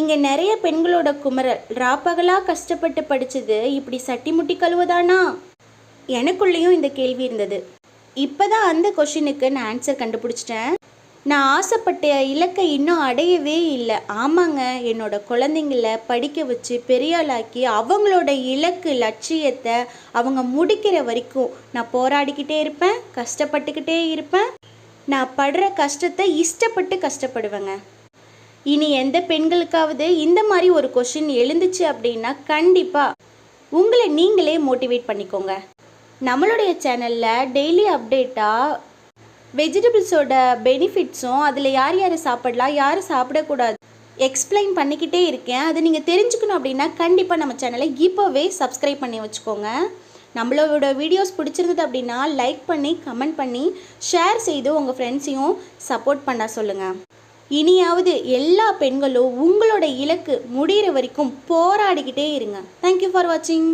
இங்கே நிறைய பெண்களோட குமரல் ராப்பகலாக கஷ்டப்பட்டு படித்தது இப்படி சட்டி முட்டி கழுவுதானா? எனக்குள்ளேயும் இந்த கேள்வி இருந்தது. இப்போ தான் அந்த கொஷினுக்கு நான் ஆன்சர் கண்டுபிடிச்சிட்டேன். நான் ஆசைப்பட்ட இலக்கை இன்னும் அடையவே இல்லை. ஆமாங்க என்னோட குழந்தைங்கள படிக்க வச்சு பெரியாளாக்கி அவங்களோட இலக்கு லட்சியத்தை அவங்க முடிக்கிற வரைக்கும் நான் போராடிக்கிட்டே இருப்பேன் கஷ்டப்பட்டுக்கிட்டே இருப்பேன். நான் படுற கஷ்டத்தை இஷ்டப்பட்டு கஷ்டப்படுவேங்க. இனி எந்த பெண்களுக்காவது இந்த மாதிரி ஒரு கொஷின் எழுந்துச்சு அப்படின்னா கண்டிப்பாக உங்களை நீங்களே மோட்டிவேட் பண்ணிக்கோங்க. நம்மளுடைய சேனலில் டெய்லி அப்டேட்டாக வெஜிடபிள்ஸோட பெனிஃபிட்ஸும் அதில் யார் யார் சாப்பிடலாம் யார் சாப்பிடக்கூடாது எக்ஸ்பிளைன் பண்ணிக்கிட்டே இருக்கேன். அது நீங்கள் தெரிஞ்சுக்கணும் அப்படின்னா கண்டிப்பாக நம்ம சேனலை இப்போவே சப்ஸ்கிரைப் பண்ணி வச்சுக்கோங்க. நம்மளோட வீடியோஸ் பிடிச்சிருந்தது அப்படின்னா லைக் பண்ணி கமெண்ட் பண்ணி ஷேர் செய்து உங்கள் ஃப்ரெண்ட்ஸையும் சப்போர்ட் பண்ண சொல்லுங்கள் இனியாவது எல்லா பெண்களும் உங்களோட இலக்கு முடிகிற வரைக்கும் போராடிக்கிட்டே இருங்க. தேங்க்யூ ஃபார் வாட்சிங்